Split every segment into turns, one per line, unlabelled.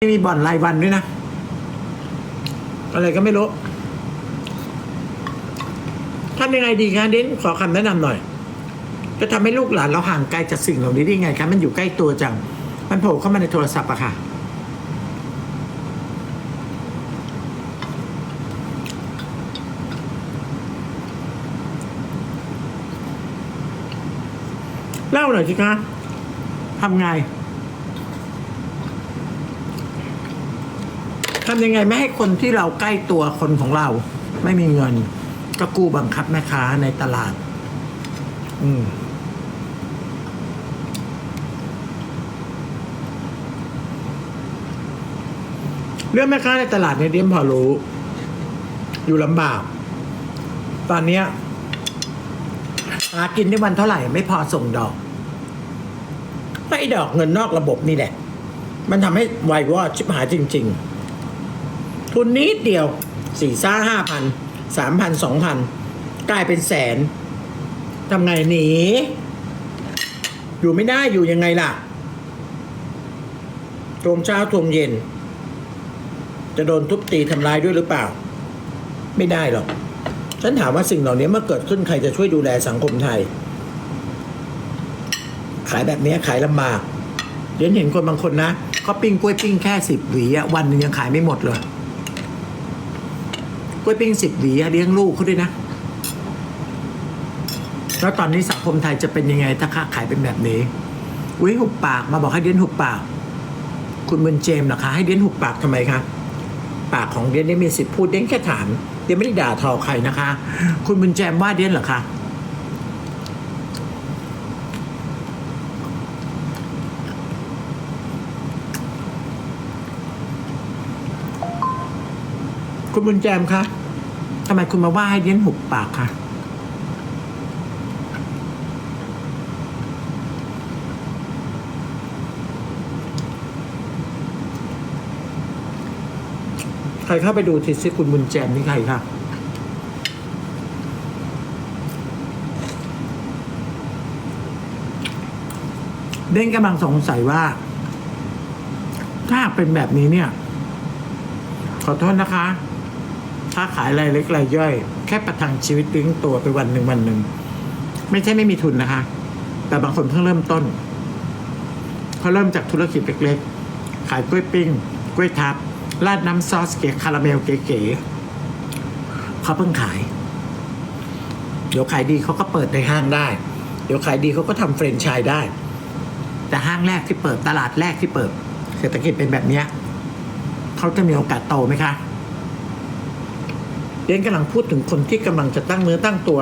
ไม่มีบ่อนรายวันด้วยนะ อะไรก็ไม่รู้ทำยังไงดีคะเดนขอคำแนะนำหน่อย จะทำให้ลูกหลานเราห่างไกลจากสิ่งเหล่านี้ได้ยังไงคะมันอยู่ใกล้ตัวจัง มันโผล่เข้ามาในโทรศัพท์อะค่ะ เล่าหน่อยสิคะทำไง ทำยังไงไม่ให้คนที่เราใกล้ตัวคนของเรา ไม่มีเงิน ก็กู้บังคับแม่ค้าในตลาด อืมเรื่องแม่ค้าในตลาดเนี่ยเดียมพอรู้ อยู่ลำบาก ตอนเนี้ยหากินได้วันเท่าไหร่ไม่พอส่งดอกไอ้ดอกเงินนอกระบบนี่แหละ มันทำให้ไวายวอดชิบหายจริง ๆ ทุนนิดเดียวสี่ซ่าห้าพันสามพันสองพันกลายเป็นแสนทำไงหนีอยู่ไม่ได้อยู่ยังไงล่ะทวงเช้าทวงเย็น จะโดนทุบตีทำร้ายด้วยหรือเปล่า ไม่ได้หรอก ฉันถามว่าสิ่งเหล่านี้เมื่อเกิดขึ้นใครจะช่วยดูแลสังคมไทย ขายแบบนี้ขายลำบากเดี๋ยวเห็นคนบางคนนะเขาปิ้งกล้วยปิ้งแค่สิบหวีอะวันหนึ่งยังขายไม่หมดเลย กล้วยปิ้งสิบหวีเลี้ยงลูกเขาด้วยนะ แล้วตอนนี้สังคมไทยจะเป็นยังไงถ้าค้าขายเป็นแบบนี้อุ้ยหุบปากมาบอกให้เดียนหุบปาก คุณบุญเจมส์เหรอคะให้เดียนหุบปากทำไมคะปากของเดียนได้มีสิทธิ์พูดเดียนแค่ถามเดียนไม่ได้ด่าทอใครนะคะ คุณบุญเจมส์ว่าเดียนเหรอคะ คุณบุญแจมคะทำไมคุณมาว่าให้เดียนหุบปากคะใครเข้าไปดูทีซิคุณบุญแจมนี่ใครครับเด้นกำลังสงสัยว่า ถ้าเป็นแบบนี้เนี่ย ขอโทษนะคะ้าขายรายเล็กรายย่อย แค่ประทังชีวิตเลี้ยงตัวไปวันหนึ่งวันหนึ่งไม่ใช่ไม่มีทุนนะคะ แต่บางคนเพิ่งเริ่มต้นเขาเริ่มจากธุรกิจเล็กๆ ขายกล้วยปิ้งกล้วยทับราดน้ำซอสเก๋คาราเมลเก๋ๆเขาเพิ่งขาย เดี๋ยวขายดีเขาก็เปิดในห้างได้ เดี๋ยวขายดีเขาก็ทำเฟรนไชส์ได้ แต่ห้างแรกที่เปิดตลาดแรกที่เปิด เศรษฐกิจเป็นแบบนี้เขาจะมีโอกาสโตไหมคะ เรนกำลังพูดถึงคนที่กำลังจะตั้งเนื้อตั้งตัว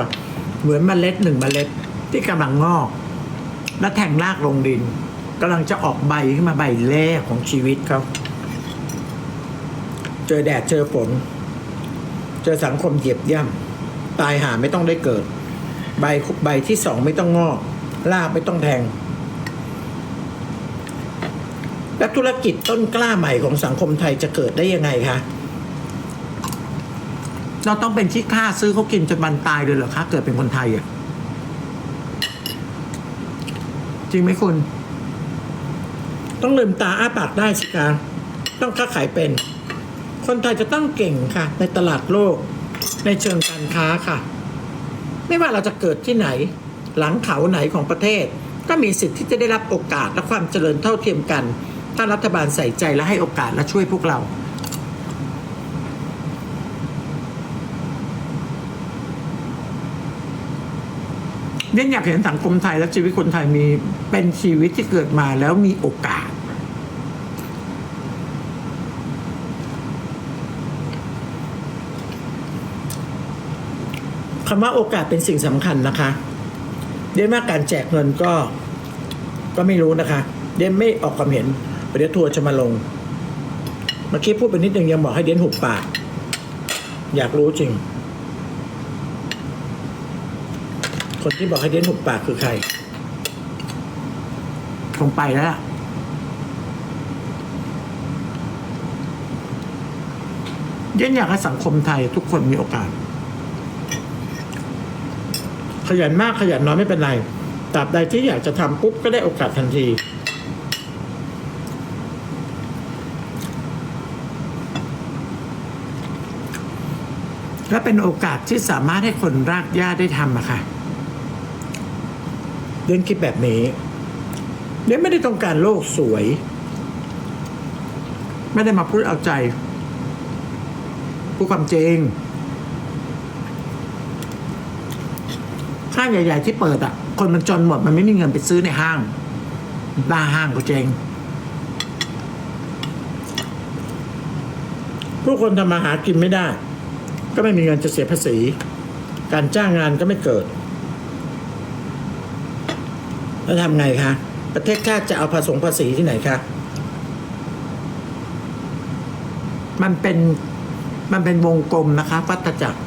เหมือนเมล็ดหนึ่งเมล็ดที่กำลังงอก และแทงรากลงดินกำลังจะออกใบขึ้นมาใบแรกของชีวิตเขาเจอแดดเจอฝน เจอสังคมเหยียบย่ำตายหาไม่ต้องได้เกิด ใบใบที่สองไม่ต้องงอกลากไม่ต้องแทง และธุรกิจต้นกล้าใหม่ของสังคมไทยจะเกิดได้ยังไงคะ เราต้องเป็นที่ค่าซื้อเขากินจนมันตายเลยเหรอคะเกิดเป็นคนไทยอะจริงไหมคุณ ต้องลืมตาอ้าปากได้สิคะต้องค้าขายเป็น คนไทยจะต้องเก่งค่ะ ในตลาดโลก ในเชิงการค้าค่ะ ไม่ว่าเราจะเกิดที่ไหน หลังเขาไหนของประเทศ ก็มีสิทธิ์ที่จะได้รับโอกาสและความเจริญเท่าเทียมกัน ถ้ารัฐบาลใส่ใจและให้โอกาสและช่วยพวกเรา เน่นอยากเห็นสังคมไทยและชีวิตคนไทยมีเป็นชีวิตที่เกิดมาแล้วมีโอกาส คำว่าโอกาสเป็นสิ่งสำคัญนะคะเดนว่าการแจกเงินก็ก็ไม่รู้นะคะเดนไม่ออกความเห็นเดี๋ยวทัวร์จะมาลง เมื่อกี้พูดไปนิดนึงยังบอกให้เดนหุบปาก อยากรู้จริง คนที่บอกให้เดนหุบปากคือใครคงไปแล้วล่ะเด่นอยากให้สังคมไทยทุกคนมีโอกาส ขยันมากขยันน้อยไม่เป็นไรตราบใดที่อยากจะทำปุ๊บก็ได้โอกาสทันทีและเป็นโอกาสที่สามารถให้คนรากหญ้าได้ทำอะค่ะ เดนคิดแบบนี้ เดนไม่ได้ต้องการโลกสวย ไม่ได้มาพูดเอาใจพูดความจริงห้างใหญ่ ๆ ที่เปิดอะ คนมันจนหมดมันไม่มีเงินไปซื้อในห้างหน้าห้างก็เจงผู้คนทำมาหากินไม่ได้ ก็ไม่มีเงินจะเสียภาษี การจ้างงานก็ไม่เกิด แล้วทำไงคะประเทศชาติจะเอาภาษีภาษีที่ไหนคะมันเป็นมันเป็นวงกลมนะคะวัฏจักร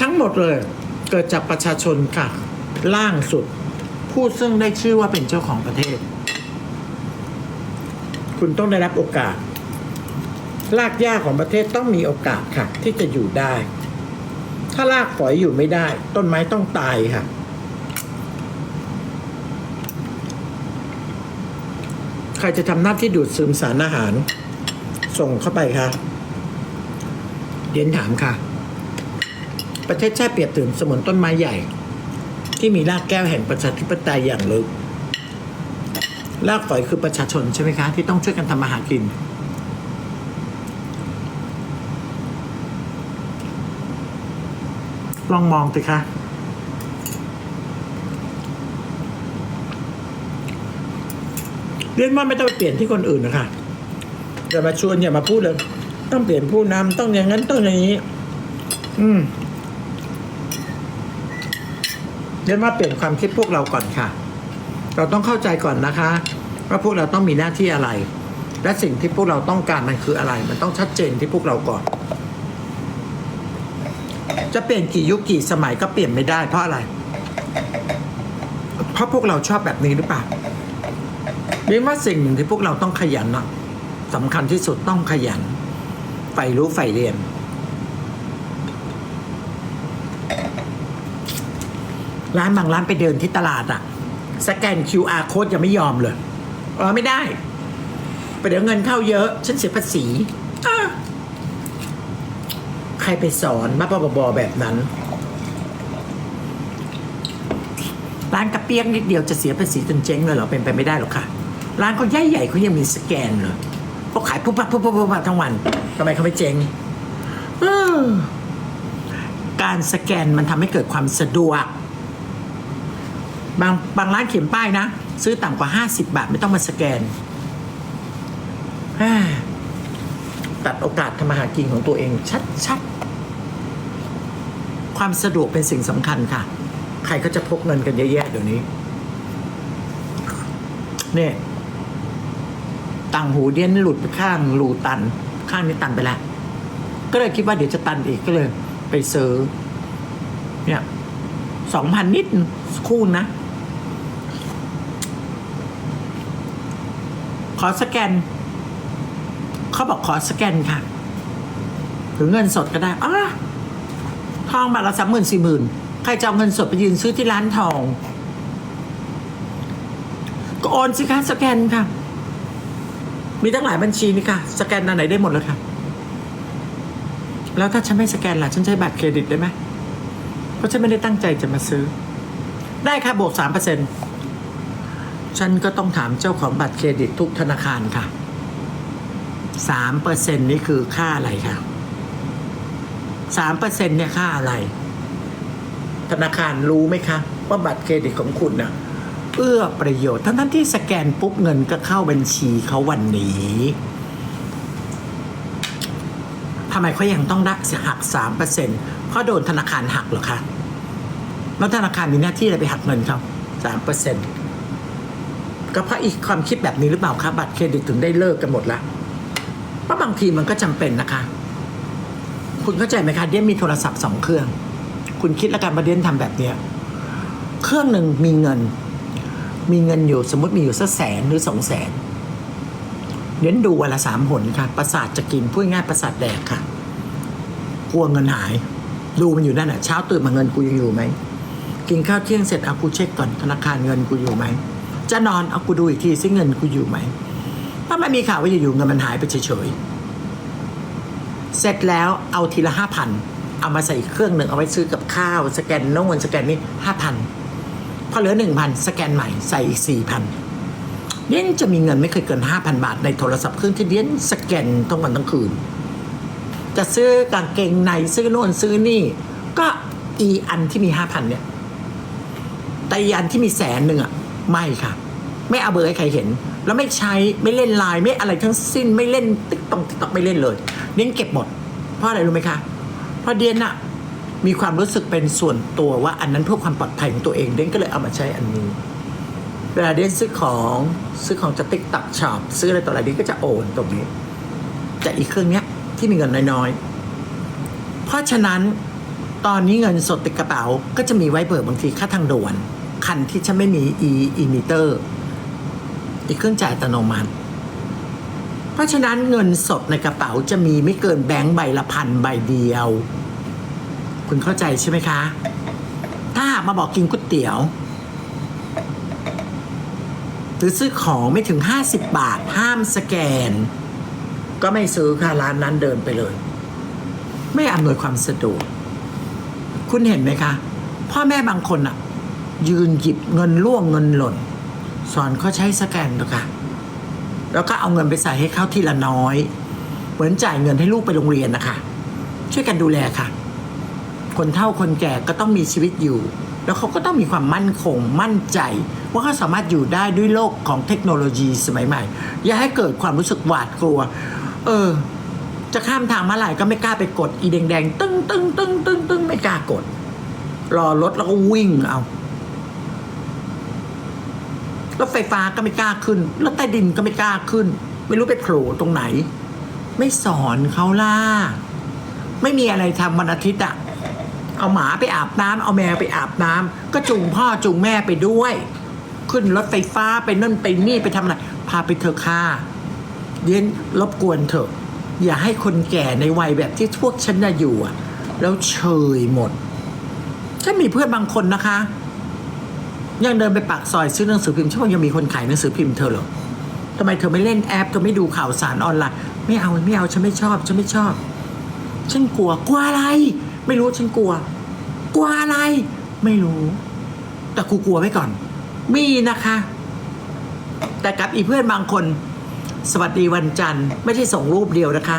ทั้งหมดเลย เกิดจากประชาชนค่ะ ล่างสุด ผู้ซึ่งได้ชื่อว่าเป็นเจ้าของประเทศ คุณต้องได้รับโอกาส รากหญ้าของประเทศต้องมีโอกาสค่ะ ที่จะอยู่ได้ ถ้ารากฝอยอยู่ไม่ได้ ต้นไม้ต้องตายค่ะ ใครจะทำหน้าที่ดูดซึมสารอาหาร ส่งเข้าไปค่ะเรียนถามค่ะ ประเทศชาติเปรียบถึงสมุนต้นไม้ใหญ่ ที่มีรากแก้วแห่งประชาธิปไตยอย่างลึกรากฝอยคือประชาชนใช่ไหมคะ ที่ต้องช่วยกันทำมาหากิน ลองมองสิคะเรียนว่าไม่ต้องไปเปลี่ยนที่คนอื่นนะคะอย่ามาชวนอย่ามาพูดเลย ต้องเปลี่ยนผู้นำต้องอย่างนั้นต้องอย่างนี้ อืมเรียนว่าเปลี่ยนความคิดพวกเราก่อนค่ะ เราต้องเข้าใจก่อนนะคะว่าพวกเราต้องมีหน้าที่อะไร และสิ่งที่พวกเราต้องการมันคืออะไร มันต้องชัดเจนที่พวกเราก่อน จะเปลี่ยนกี่ยุคกี่สมัยก็เปลี่ยนไม่ได้เพราะอะไร เพราะพวกเราชอบแบบนี้หรือเปล่าเรียนว่าสิ่งหนึ่งที่พวกเราต้องขยันนะสำคัญที่สุดต้องขยันใฝ่รู้ใฝ่เรียน ร้านบางร้านไปเดินที่ตลาดอะสแกน QR code ยังไม่ยอมเลยเออไม่ได้ ไปเดี๋ยวเงินเข้าเยอะ ฉันเสียภาษี รไปสอนมาบอบอแบบนั้น ร้านกระเปียกนิดเดียวจะเสียภาษีจนเจ๊งเลยเหรอเป็นไปไม่ได้หรอกค่ะ ร้านเขาใหญ่ใหญ่ๆเขายังมีสแกนเลยพวกขายปุ๊บปั๊บปุ๊บปั๊บปุ๊บปั๊บทั้งวันทำไมเขาไม่เจ๊งการสแกนมันทำให้เกิดความสะดวก บางบางร้านเขียนป้ายนะ ซื้อต่ำกว่า 50 บาท ไม่ต้องมาสแกน ตัดโอกาสทำมาหากินของตัวเองชัดๆ ความสะดวกเป็นสิ่งสำคัญค่ะ ใครก็จะพกเงินกันเยอะแยะเดี๋ยวนี้ เนี่ยต่างหูเดียนหลุดไปข้างรูตัน ข้างนี้ตันไปแล้ว ก็เลยคิดว่าเดี๋ยวจะตันอีกก็เลย ไปซื้อ เนี่ยสองพันนิดคู่นะ ขอสแกน เขาบอกขอสแกนค่ะ หรือเงินสดก็ได้อ้า ทองบาทละสามหมื่นสี่หมื่นใครจะเอาเงินสดไปยืนซื้อที่ร้านทอง ก็โอนสิคะสแกนค่ะ มีตั้งหลายบัญชีนี่ค่ะ สแกนอันไหนได้หมดแล้วค่ะ แล้วถ้าฉันไม่สแกนล่ะ ฉันใช้บัตรเครดิตได้ไหมเพราะฉันไม่ได้ตั้งใจจะมาซื้อ ได้ค่ะบวกสามเปอร์เซ็นฉันก็ต้องถามเจ้าของบัตรเครดิตทุกธนาคารค่ะสามเปอร์เซ็นนี่คือค่าอะไรค่ะ สามเปอร์เซ็นเนี่ยค่าอะไร ธนาคารรู้ไหมคะ ว่าบัตรเครดิตของคุณน่ะเอื้อประโยชน์ทั้งทั้งที่สแกนปุ๊บเงินก็เข้าบัญชีเขาวันนี้ทำไมเขายังต้องได้หักสามเปอร์เซ็นต์เขาโดนธนาคารหักเหรอคะแล้วธนาคารมีหน้าที่อะไรไปหักเงินเขาสามเปอร์เซ็นต์ก็เพราะอีกความคิดแบบนี้หรือเปล่าคะบัตรเครดิตถึงได้เลิกกันหมดละเพราะบางทีมันก็จำเป็นนะคะ คุณเข้าใจไหมคะเดียนมีโทรศัพท์สองเครื่อง คุณคิดแล้วกันว่าเดียนทำแบบเนี้ยเครื่องหนึ่งมีเงิน มีเงินอยู่สมมติมีอยู่สักแสนหรือสองแสนเน้นดูวันละสามหนค่ะ ประสาทจะกินพูดง่ายประสาทแดกค่ะ กลัวเงินหาย ดูมันอยู่นั่นแหะเช้าตื่นมาเงินกูยังอยู่ไหมกินข้าวเที่ยงเสร็จเอากูเช็คก่อนธนาคารเงินกูอยู่ไหมจะนอนเอากูดูอีกทีซิเงินกูอยู่ไหมถ้าไม่มีข่าวว่าอยู่ๆเงินมันหายไปเฉยๆ เสร็จแล้วเอาทีละห้าพันเอามาใส่เครื่องหนึ่งเอาไว้ซื้อกับข้าว สแกนโน้นสแกนนี้ห้าพันพอเหลือหนึ่งพันสแกนใหม่ใส่อีกสี่พันเดียนจะมีเงินไม่เคยเกินห้าพันบาทในโทรศัพท์เครื่องที่เดียนสแกนทั้งวันทั้งคืน จะซื้อกางเกงในซื้อโน่นซื้อนี่ ก็อีอันที่มีห้าพันเนี่ยแต่อีอันที่มีแสนหนึ่งอะไม่ค่ะ ไม่เอาเบอร์ให้ใครเห็น แล้วไม่ใช้ไม่เล่นไลน์ไม่อะไรทั้งสิ้นไม่เล่นติ๊กตอกติ๊กตอกไม่เล่นเลยเดียนเก็บหมด เพราะอะไรรู้ไหมคะ เพราะเดียนอะมีความรู้สึกเป็นส่วนตัวว่าอันนั้นเพื่อความปลอดภัยของตัวเองเดียนก็เลยเอามาใช้อันนี้ เวลาเดียนซื้อของซื้อของจะติ๊กตักช็อปซื้ออะไรต่ออะไรเดียนก็จะโอนตรงนี้จากอีกเครื่องเนี้ยที่มีเงินน้อยๆ เพราะฉะนั้นตอนนี้เงินสดติดกระเป๋าก็จะมีไว้เบิกบางทีค่าทางด่วน คันที่ฉันไม่มี e e meter อี กเครื่องจ่ายอัตโนมัติ เพราะฉะนั้นเงินสดในกระเป๋าจะมีไม่เกินแบงค์ใบละพันใบเดียว คุณเข้าใจใช่ไหมคะ ถ้ามาบอกกินก๋วยเตี๋ยว หรือซื้อของไม่ถึง 50 บาทห้ามสแกน ก็ไม่ซื้อค่ะร้านนั้นเดินไปเลย ไม่อำนวยความสะดวกคุณเห็นไหมคะ พ่อแม่บางคนอะยืนหยิบเงินล่วงเงินหล่น สอนเขาใช้สแกนเถอะค่ะ แล้วก็เอาเงินไปใส่ให้เขาทีละน้อย เหมือนจ่ายเงินให้ลูกไปโรงเรียนนะคะ ช่วยกันดูแลค่ะ คนเฒ่าคนแก่ก็ต้องมีชีวิตอยู่ แล้วเขาก็ต้องมีความมั่นคง มั่นใจ ว่าเขาสามารถอยู่ได้ด้วยโลกของเทคโนโลยีสมัยใหม่ อย่าให้เกิดความรู้สึกหวาดกลัว เออ จะข้ามทางมาลายก็ไม่กล้าไปกด อีแดงๆตึ้งตึ้งตึ้งตึ้งตึ้งไม่กล้ากด รอรถแล้วก็วิ่งเอา รถไฟฟ้าก็ไม่กล้าขึ้นรถใต้ดินก็ไม่กล้าขึ้น ไม่รู้ไปโผล่ตรงไหน ไม่สอนเขาล่ะไม่มีอะไรทำวันอาทิตย์อะเอาหมาไปอาบน้ำเอาแมวไปอาบน้ำก็จูงพ่อจูงแม่ไปด้วย ขึ้นรถไฟฟ้าไปนั่นไปนี่ไปทำอะไรพาไปเถอะค่ะเรียนรบกวนเถอะ อย่าให้คนแก่ในวัยแบบที่พวกฉันน่ะอยู่อะแล้วเชยหมดฉันมีเพื่อนบางคนนะคะ ยังเดินไปปากซอยซื้อหนังสือพิมพ์ฉันว่ายังมีคนขายหนังสือพิมพ์เธอเหรอทำไมเธอไม่เล่นแอปเธอไม่ดูข่าวสารออนไลน์ไม่เอาไม่เอาฉันไม่ชอบฉันไม่ชอบ ฉันกลัวกลัวอะไร ไม่รู้ฉันกลัว กลัวอะไร ไม่รู้ แต่กูกลัวไว้ก่อน มีนะคะ แต่กับอีเพื่อนบางคน สวัสดีวันจันทร์ ไม่ใช่ส่งรูปเดียวนะคะ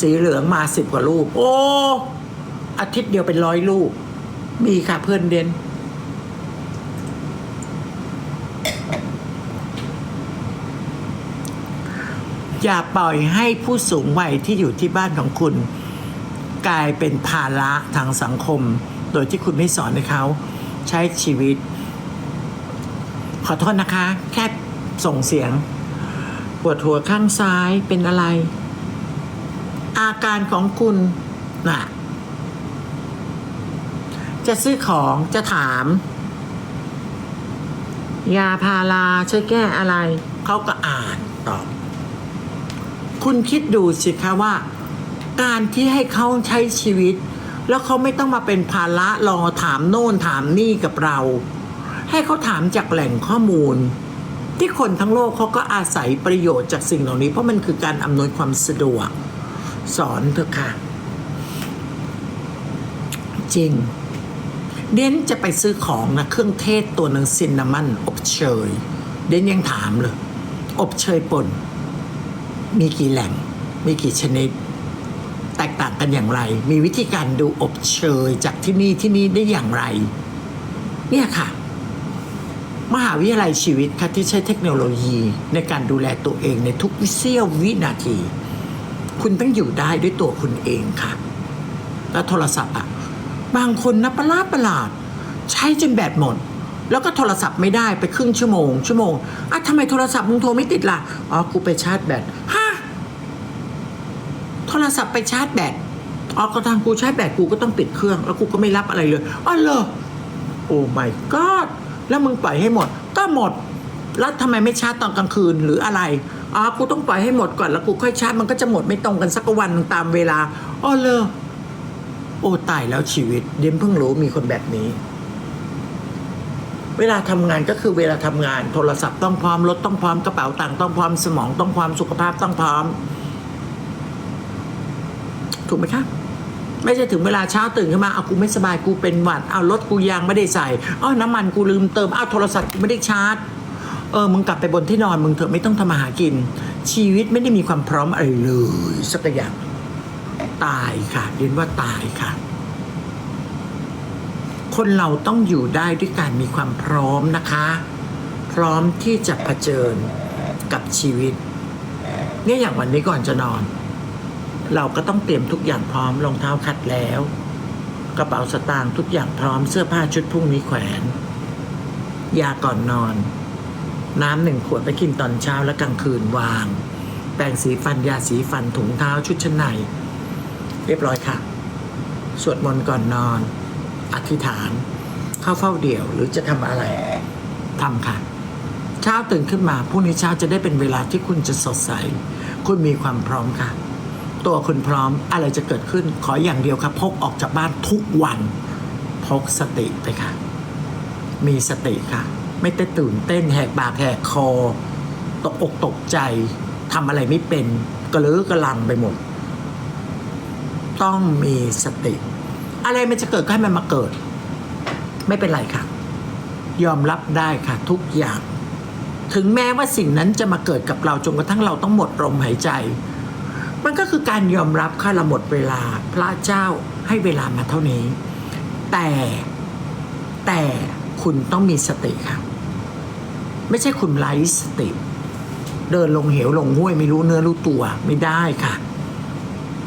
สีเหลืองมาสิบกว่ารูป โอ้อาทิตย์เดียวเป็นร้อยรูป มีค่ะเพื่อนเด่น อย่าปล่อยให้ผู้สูงวัยที่อยู่ที่บ้านของคุณ กลายเป็นภาระทางสังคม โดยที่คุณไม่สอนให้เขาใช้ชีวิต ขอโทษนะคะ แค่ส่งเสียง ปวดหัวข้างซ้ายเป็นอะไร อาการของคุณน่ะ จะซื้อของจะถาม ยาพาราช่วยแก้อะไร เขาก็อ่านตอบ คุณคิดดูสิคะว่า การที่ให้เขาใช้ชีวิต แล้วเขาไม่ต้องมาเป็นภาระรอถามโน่นถามนี่กับเรา ให้เขาถามจากแหล่งข้อมูล ที่คนทั้งโลกเขาก็อาศัยประโยชน์จากสิ่งเหล่านี้เพราะมันคือการอำนวยความสะดวก สอนเถอะค่ะ จริงเดนจะไปซื้อของนะเครื่องเทศตัวหนึ่งซินนามอนอบเชย เดนยังถามเลย อบเชยป่น มีกี่แหล่ง มีกี่ชนิด แตกต่างกันอย่างไร มีวิธีการดูอบเชยจากที่นี่ที่นี่ได้อย่างไร เนี่ยค่ะ มหาวิทยาลัยชีวิตค่ะที่ใช้เทคโนโลยีในการดูแลตัวเองในทุกวิเสี้ยววินาที คุณต้องอยู่ได้ด้วยตัวคุณเองค่ะ แล้วโทรศัพท์อะบางคนนะประหลาดประหลาด ใช้จนแบตหมดแล้วก็โทรศัพท์ไม่ได้ไปครึ่งชั่วโมงชั่วโมงอะทำไมโทรศัพท์มึงโทรไม่ติดล่ะ อ๋อ กูไปชาร์จแบตฮะ โทรศัพท์ไปชาร์จแบตอ๋อก็ทางกูชาร์จแบตกูก็ต้องปิดเครื่อง แล้วกูก็ไม่รับอะไรเลยอ๋อเหรอโอ้ my god แล้วมึงปล่อยให้หมด ก็หมด แล้วทำไมไม่ชาร์จตอนกลางคืนหรืออะไรอ๋อกูต้องปล่อยให้หมดก่อนแล้วกูค่อยชาร์จมันก็จะหมดไม่ตรงกันสักวันตามเวลาอ๋อเหรอโอ้ตายแล้วชีวิต เดมเพิ่งรู้มีคนแบบนี้ เวลาทำงานก็คือเวลาทำงาน โทรศัพท์ต้องพร้อมรถต้องพร้อมกระเป๋าตังค์ต้องพร้อมสมองต้องพร้อมสุขภาพต้องพร้อม ถูกไหมคะไม่ใช่ถึงเวลาเช้าตื่นขึ้นมาเอากูไม่สบายกูเป็นหวัดเอารถกูยางไม่ได้ใส่อ้อน้ำมันกูลืมเติมเอาโทรศัพท์กูไม่ได้ชาร์จเออมึงกลับไปบนที่นอนมึงเถอะไม่ต้องทำมาหากิน ชีวิตไม่ได้มีความพร้อมอะไรเลยสักอย่างตายค่ะเรียนว่าตายค่ะ คนเราต้องอยู่ได้ด้วยการมีความพร้อมนะคะ พร้อมที่จะเผชิญกับชีวิต เนี่ยอย่างวันนี้ก่อนจะนอน เราก็ต้องเตรียมทุกอย่างพร้อมรองเท้าคัดแล้ว กระเป๋าสตางค์ทุกอย่างพร้อมเสื้อผ้าชุดพรุ่งนี้แขวน ยาก่อนนอน น้ำหนึ่งขวดไปกินตอนเช้าและกลางคืนวาง แปรงสีฟันยาสีฟันถุงเท้าชุดชั้นใน เรียบร้อยค่ะ สวดมนต์ก่อนนอน อธิษฐาน เข้าเฝ้าเดี่ยวหรือจะทำอะไรทำค่ะเช้าตื่นขึ้นมาพรุ่งนี้เช้าจะได้เป็นเวลาที่คุณจะสดใส คุณมีความพร้อมค่ะ ตัวคุณพร้อมอะไรจะเกิดขึ้นขออย่างเดียวครับ พกออกจากบ้านทุกวัน พกสติไปค่ะ มีสติค่ะ ไม่ได้ตื่นเต้นแหกปากแหกคอ ตกอกตกใจทำอะไรไม่เป็นกระลือกระลังไปหมด ต้องมีสติ อะไรมันจะเกิดก็ให้มันมาเกิด ไม่เป็นไรค่ะ ยอมรับได้ค่ะ ทุกอย่าง ถึงแม้ว่าสิ่งนั้นจะมาเกิดกับเราจนกระทั่งเราต้องหมดลมหายใจ มันก็คือการยอมรับค่าละหมดเวลาพระเจ้าให้เวลามาเท่านี้ แต่แต่คุณต้องมีสติค่ะ ไม่ใช่คุณไร้สติ เดินลงเหวลงห้วยไม่รู้เนื้อรู้ตัวไม่ได้ค่ะ